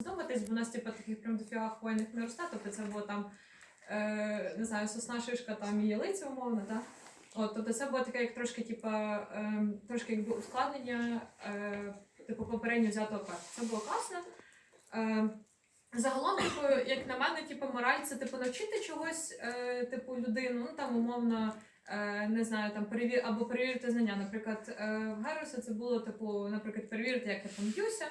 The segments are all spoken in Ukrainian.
здуматись, бо у нас типу, таких прям дофіга хвойних не росте, тобто це було там, е, не знаю, сосна шишка там і ялиця умовно, так? От, тобто це було таке, як трошки, типу, е, трошки якби ускладнення, е, типу, попередньо взятого квесту. Це було класно. Е, Загалом, типу, як на мене, типу, мораль це типу навчити чогось, е, типу, людину, ну там умовно, е, не знаю, там перевір або перевірити знання. Наприклад, е, в Героса це було, типу, наприклад, перевірити, як я там б'юся.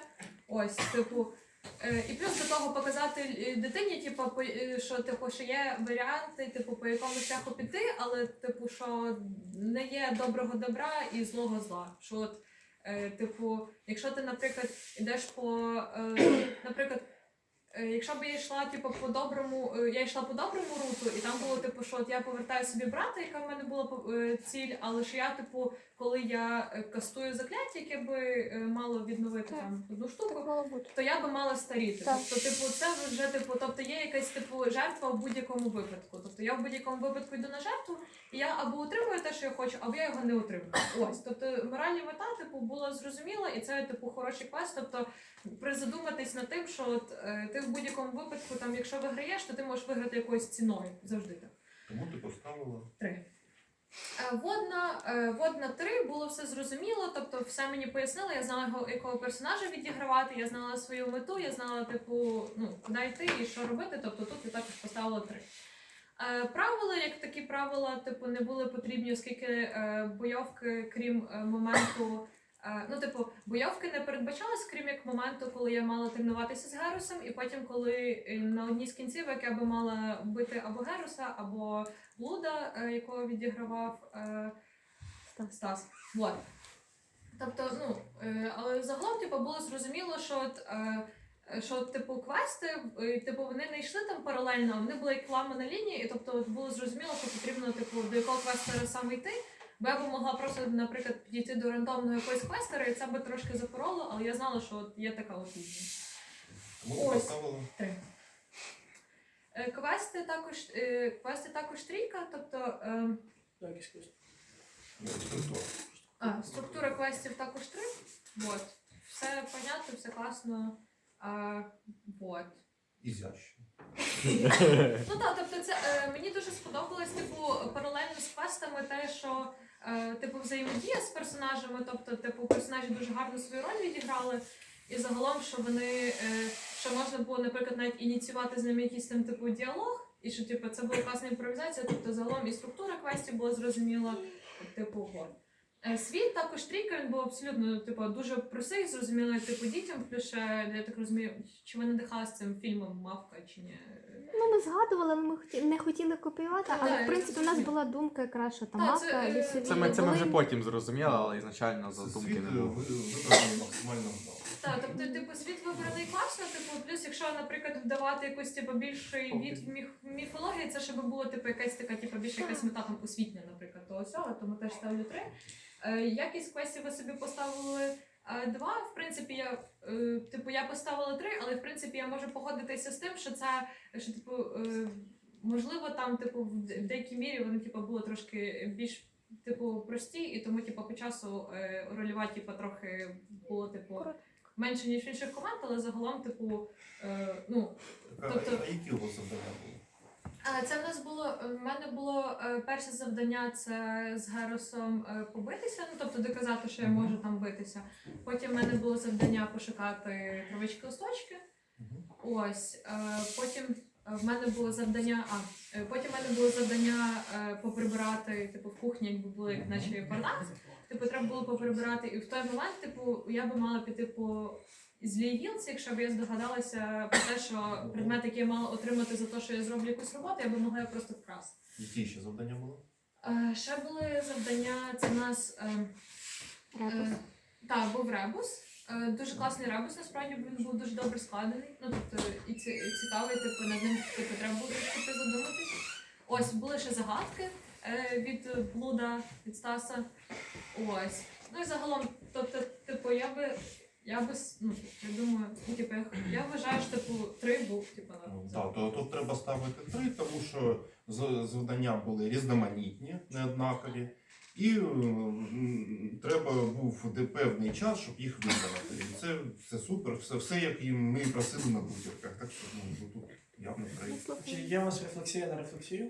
Ось, типу. Е, і плюс до того показати е, дитині, типу, е, що типу, що є варіанти, типу, по якому шляху піти, але типу, що не є доброго добра і злого зла. Що от, типу, якщо ти, наприклад, йдеш по, наприклад. Е, Якщо б я йшла, типу, по доброму, е, я йшла по доброму руту, і там було, типу, що от я повертаю собі брата, яка в мене була е, ціль, але що я, типу, коли я кастую закляття, яке би мало відновити Так. там одну штуку, то я би мала старіти. Так. Тобто, типу, це вже типу, тобто є якась типу жертва в будь-якому випадку. Тобто я в будь-якому випадку йду на жертву, і я або отримую те, що я хочу, або я його не отримую. Ось, тобто моральна мета, типу, була зрозуміла, і це типу хороший квест. Тобто, призадуматись над тим, що от, ти в будь-якому випадку, там, якщо виграєш, то ти можеш виграти якоюсь ціною завжди так. Тому ти поставила. Три. Е, Водна, е, водна 3 було все зрозуміло, тобто все мені пояснили, я знала, його- якого персонажа відігравати, я знала свою мету, я знала, типу, ну, куди йти і що робити, тобто тут я також поставила 3. Е, правила, як такі правила, типу, не були потрібні, оскільки е, бойовки, крім е, моменту. Ну, типу, бойовки не передбачались, крім як моменту, коли я мала тренуватися з Герусом, і потім, коли е, на одній з кінцівок я би мала бити або Геруса, або Луда, е, якого відігравав е, Стас. Вот. Тобто, ну, але загалом, типу, було зрозуміло, що от, що, типу, квести, типу, вони не йшли там паралельно, вони були як ламана лінія, і тобто було зрозуміло, що потрібно, типу, до якого квестера саме йти. Бо я б могла просто, наприклад, підійти до рандомного якогось квестера, і це би трошки запороло, але я знала, що от є така от лінія. Тому Ось. поставила. Три. Е, Квести також, е, квести також трійка, тобто. Е. Ну. А, структура квестів також три. Вот. Все понятно, все класно. А, вот. Ізящно. Ну так, тобто це е, мені дуже сподобалось, типу, паралельно з квестами те, що типу взаємодія з персонажами, тобто, типу, персонажі дуже гарно свою роль відіграли. І загалом, що вони, е, що можна було, наприклад, навіть ініціювати з ними якийсь там типу діалог, і що типу, це була класна імпровізація, тобто загалом і структура квестів була зрозуміла, типу. Е, Світ також трійка, він був абсолютно типу, дуже простий, зрозумілий типу дітям. Плюс ще, я так розумію, чи ви надихалися цим фільмом Мавка чи ні? Ну, ми згадували, але ми хоті- не хотіли копіювати, але так, в принципі у нас була думка якраз, що там мавка, це, е, лісові. Це ми, це ми вже потім зрозуміли, але ізначально Це задумки світ не е, було. максимально. Так, тобто, типу, світ вибраний класно, типу, плюс, якщо, наприклад, вдавати якусь типу, більший від міф, міфології, це щоб було типу, якась така, типу, більше якась мета там освітня, наприклад, того всього, тому теж ставлю три. Е, якість квестів ви собі поставили е, два. В принципі, я е, типу, я поставила три, але в принципі я можу погодитися з тим, що це що, типу, можливо, там, типу, в де- деякій мірі вони типу, були трошки більш. Типу, прості, і тому, типу, по часу е, рольова, типу, трохи було, типу, менше, ніж інших команд, але загалом, типу, е, ну, Тобто- А які у вас завдання були? а, це в нас було, в мене було е, перше завдання це з Геросом е, побитися, ну тобто доказати, що я можу там битися. Потім в мене було завдання пошукати травички листочки. Ось, е, потім е, в мене було завдання. А е, потім в мене було завдання е, поприбирати, типу, в кухні, якби були, як наче бардак. Типу, треба було поприбирати. І в той момент, типу, я би мала піти по злій гілці, якщо б я здогадалася про те, що предмет, який я мала отримати за те, що я зроблю якусь роботу, я би могла його просто вкрасти. Які ще завдання були? Е, ще були завдання, це в нас. Е, Ребус. Е, Так, був ребус. Е, Дуже класний ребус, насправді бо він був дуже добре складений. Ну тобто і, ці, і цікавий, типу, над ним типу, треба було трошки задуматись. Ось були ще загадки е, від Блуда, від Стаса. Ось. Ну і загалом, тобто, типу, я би. Я би с- ну, я думаю, ну, типу, я, я вважаю, що типу три був, типу, на Ну, Так, то тут треба ставити три, тому що з- завдання були різноманітні, неоднакові. І е, м, треба був де певний час, щоб їх виконати. І це все супер, все, все як і ми просили на бутірках. Так що ну, тут явно треба. слухаємо. Чи є у вас рефлексія на рефлексію?